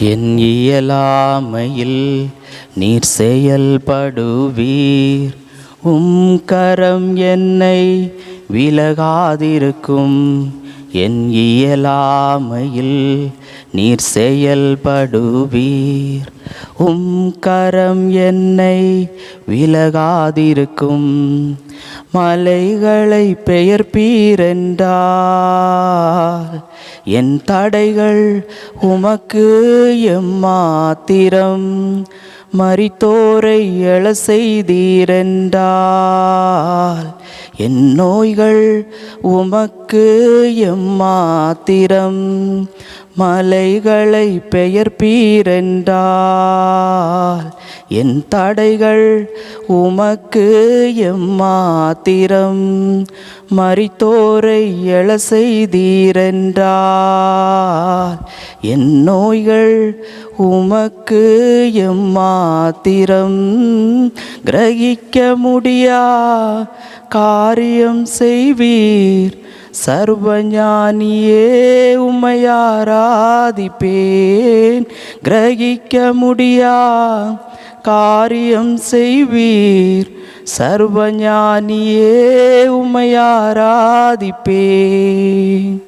என் இயலாமையில் நீர் செயல்படுவீர். உம் கரம் என்னை விலகாதிருக்கும். என் இயலாமையில் நீர் செயல்படுவீர். உம் கரம் என்னை விலகாதிருக்கும். மலைகளை பெயர்ப்பீரென்றால் என் தடைகள் உமக்கு எம்மாத்திரம். மரித்தோரை எழ செய்தீரென்றால் என் நோய்கள் உமக்கு எம்மாத்திரம் மலைகளை பெயர்ப்பீரென்றால் என் தடைகள் உமக்கு எம்மாத்திரம் மறித்தோரை எழ செய்தீரென்றால் என் நோய்கள் உமக்கு எம்மாத்திரம் கிரகிக்க முடியா? காரியம் செய்வீர். சர்வஞானியே உமையாராதிப்பேன் கிரகிக்க முடியா? காரியம் செய்வீர். சர்வஞானியே உமையாராதிப்பேன்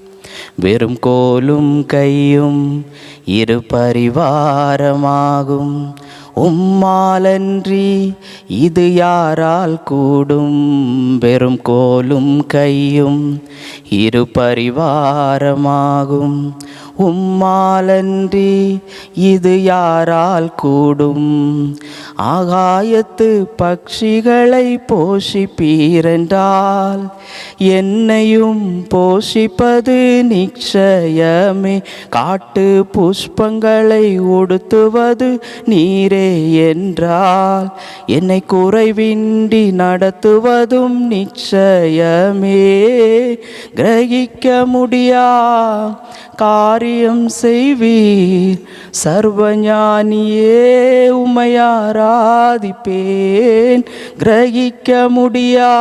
வெறும் கோலும் கையும் இரு பரிவாரமாகும் உம்மாலன்றி இது யாரால் கூடும்? வெறும் கோலும் கையும் இரு பரிவாரமாகும். உம்மாலன்றி இது யாரால் கூடும்? ஆகாயத்து பக்ஷிகளை போஷிப்பீரென்றால் என்னையும் போஷிப்பது நிச்சயமே. காட்டு புஷ்பங்களை உடுத்துவது நீரே என்றால் என்னை குறைவின்றி நடத்துவதும் நிச்சயமே. கிரகிக்க முடியா? காரியம் செய்வீர். சர்வஞானியே உமையாரா? சாதிப்பேன் கிரகிக்க முடியா?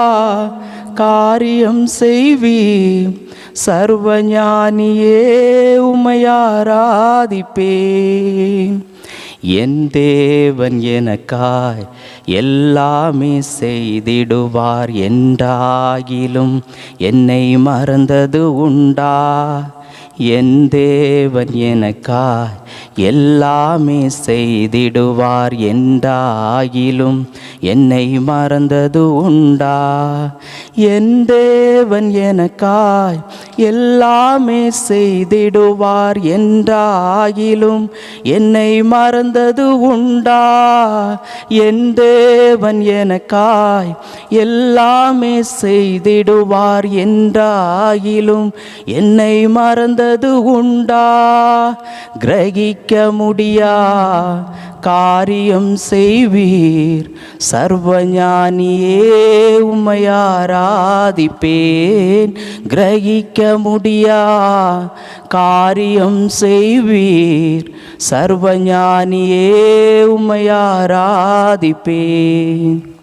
காரியம் செய்வி சர்வஞானியே உமையாராதிப்பேன் என் தேவன் எனக்காய் எல்லாமே செய்திடுவார் என்றாகிலும் என்னை மறந்தது உண்டா? என் தேவன் எனக்காய் எல்லாமே செய்திடுவார் என்றாகிலும் என்னை மறந்தது உண்டா? என் தேவன் எனக்காய் எல்லாமே செய்திடுவார் என்றாயிலும் என்னை மறந்தது உண்டா? என் தேவன் எனக்காய் எல்லாமே செய்திடுவார் என்றாயிலும் என்னை மறந்தது உண்டா? கிரகிக்க முடியா? காரியம் செய்வீர் சர்வஞானியே உமையாராதிப்பேன் கிரகிக்க முடியா? காரியம் செய்வீர். சர்வஞானியே உமையாராதிப்பேன்